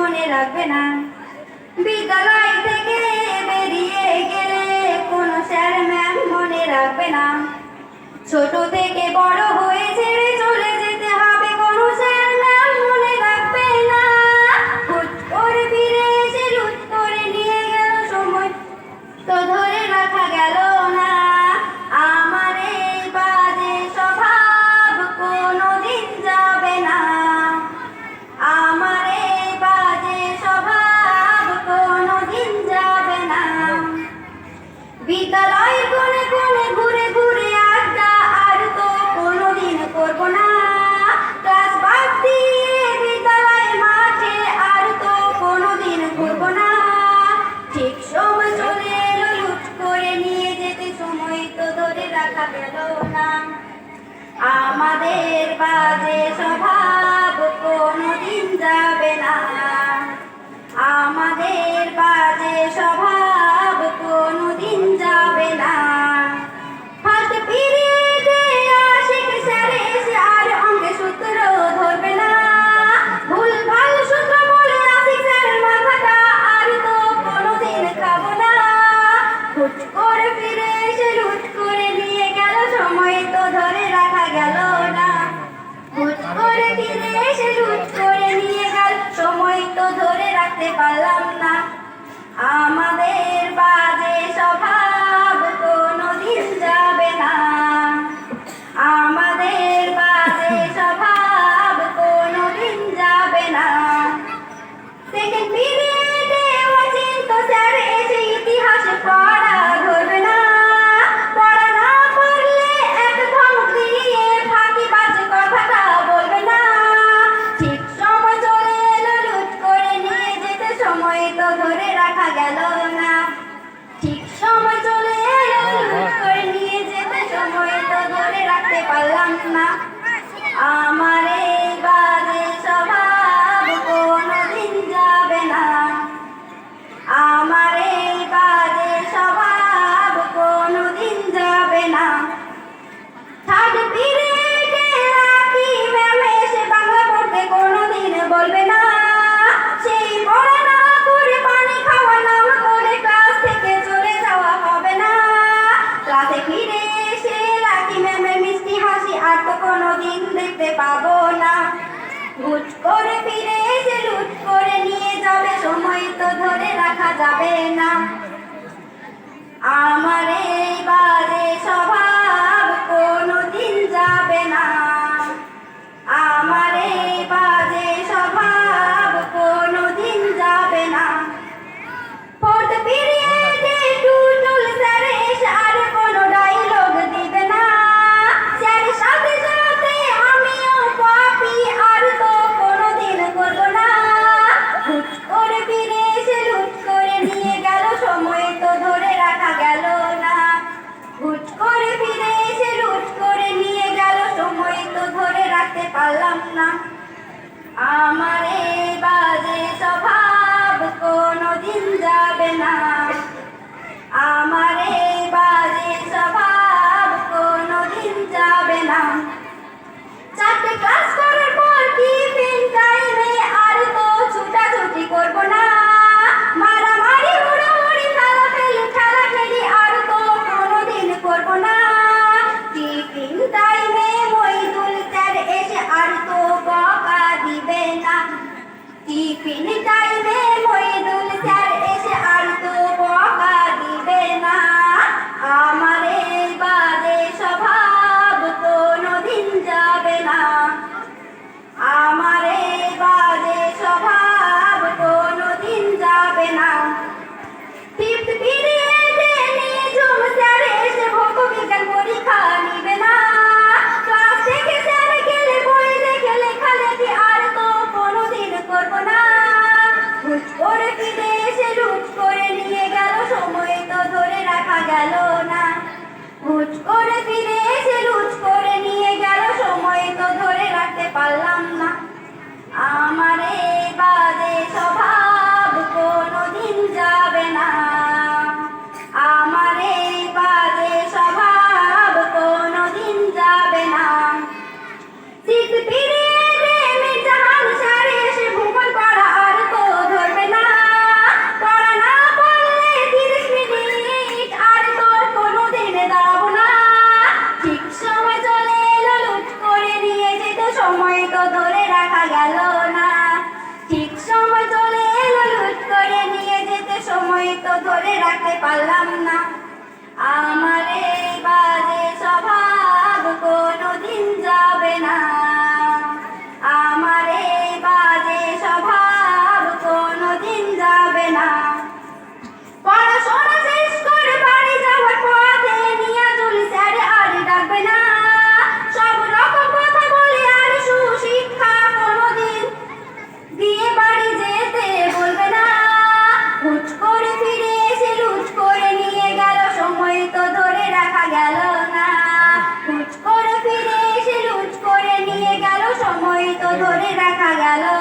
মনে রাখবে না। বিদ্যালয় থেকে বেরিয়ে গেলে কোনো স্যার ম্যাম মনে রাখবে না। ছোট থেকে বড় হয়েছে বিদ্যালয় কোনে কোনে ঘুরে ঘুরে আড্ডা, আর তো কোনোদিন করব না। ক্লাস বাদ দিয়ে বিদ্যালয় মাঠে, আর তো কোনোদিন করব না। ঠিক সময় চলে লুট করে নিয়ে যেতে সময় তো ধরে রাখা গেল না। আমাদের বাজে স্বভাব কোনোদিন যাবে না। পারলাম না। আমাদের বাদ গেল না ঠিক সময় চলে হ্যাঁ, হ্যাঁ। নিয়ে যেতে সময় তো ধরে রাখতে পারলাম না। আমার এই বাজে স্বভাব কোনোদিন যাবে আমার এই বাজে স্বভাব কোনোদিন যাবে না। দেখা যাবে না। আমার রাখতে পারলাম না। আমার এই বাজে স্বভাব কোনো দিন যাবে না। espalda. ধরে রাখতে পারলাম না। por ir a.